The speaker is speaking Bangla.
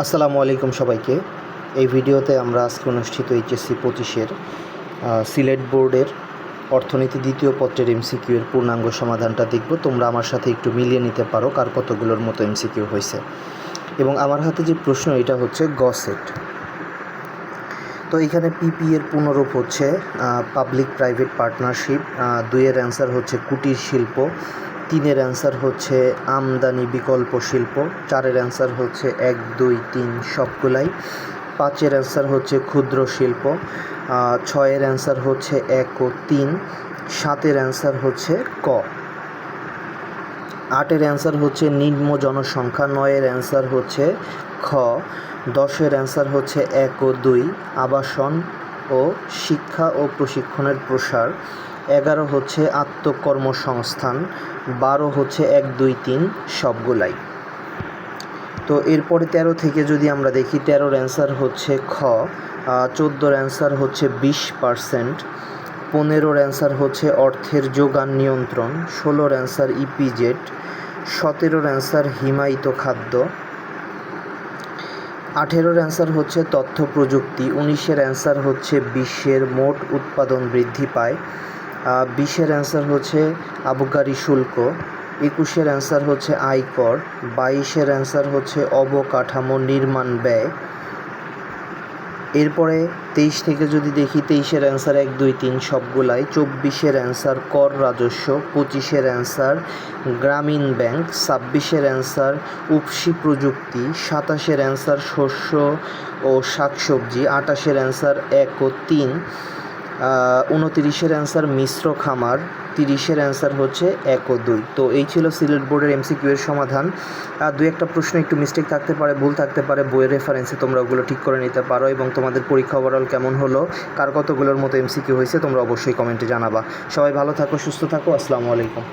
আসসালামু আলাইকুম সবাইকে। এই ভিডিওতে আমরা আজকে অনুষ্ঠিত এইচএসসি পঁচিশের সিলেট বোর্ডের অর্থনীতি দ্বিতীয় পত্রের এমসিকিউ এর পূর্ণাঙ্গ সমাধানটা দেখব। তোমরা আমার সাথে একটু মিলিয়ে নিতে পারো কার কতগুলোর মতো এমসিকিউ হয়েছে। এবং আমার হাতে যে প্রশ্ন, এটা হচ্ছে গ সেট তো এখানে পিপি এর পুনরূপ হচ্ছে পাবলিক প্রাইভেট পার্টনারশিপ দুইয়ের অ্যান্সার হচ্ছে কুটির শিল্প তিনের অ্যান্সার হচ্ছে আমদানি বিকল্প শিল্প, চারের অ্যান্সার হচ্ছে এক, দুই, তিন সবগুলাই। পাঁচের অ্যান্সার হচ্ছে ক্ষুদ্র শিল্প ছয়ের অ্যান্সার হচ্ছে এক ও তিন, সাতের অ্যান্সার হচ্ছে ক। আটের অ্যান্সার হচ্ছে নিম্ন জনসংখ্যা, নয়ের অ্যান্সার হচ্ছে খ, দশের অ্যান্সার হচ্ছে এক ও দুই, আবাসন ও শিক্ষা ও প্রশিক্ষণের প্রসার। এগারো হচ্ছে আত্মকর্মসংস্থান, বারো হচ্ছে এক, দুই, তিন সবগুলাই। তো এরপরে তেরো থেকে যদি আমরা দেখি, তেরোর অ্যান্সার হচ্ছে খ চোদ্দোর অ্যান্সার হচ্ছে বিশ পারসেন্ট পনেরোর অ্যান্সার হচ্ছে অর্থের যোগান নিয়ন্ত্রণ, ষোলোর অ্যান্সার ইপিজেড সতেরোর অ্যান্সার হিমায়িত খাদ্য, আঠেরোর অ্যান্সার হচ্ছে তথ্য প্রযুক্তি, উনিশের অ্যান্সার হচ্ছে বিশ্বের মোট উৎপাদন বৃদ্ধি পায় বিশের অ্যান্সার হচ্ছে আবগারি শুল্ক, একুশের অ্যান্সার হচ্ছে আয়কর, বাইশের অ্যান্সার হচ্ছে অবকাঠামো নির্মাণ ব্যয়। এরপরে তেইশ থেকে যদি দেখি, তেইশের অ্যান্সার এক, দুই, তিন সবগুলাই। চব্বিশের অ্যান্সার কর রাজস্ব, পঁচিশের অ্যান্সার গ্রামীণ ব্যাংক, ছাব্বিশের অ্যান্সার উপসি প্রযুক্তি, সাতাশের অ্যান্সার শস্য ও শাকসবজি, আটাশের অ্যান্সার এক ও তিন। উনতিরিশের অ্যান্সার মিশ্র খামার, তিরিশের অ্যান্সার হচ্ছে এক ও দুই। তো এই ছিল সিলেট বোর্ডের এমসিকিউ এর সমাধান। আর দুই একটা প্রশ্ন, একটু মিস্টেক থাকতে পারে, ভুল থাকতে পারে, বইয়ের রেফারেন্সে তোমরা ওগুলো ঠিক করে নিতে পারো এবং তোমাদের পরীক্ষা ওভারঅল কেমন হলো, কার কতগুলোর মতো এমসিকিউ হয়েছে, তোমরা অবশ্যই কমেন্টে জানাবা। সবাই ভালো থাকো, সুস্থ থাকো, আসসালামু আলাইকুম।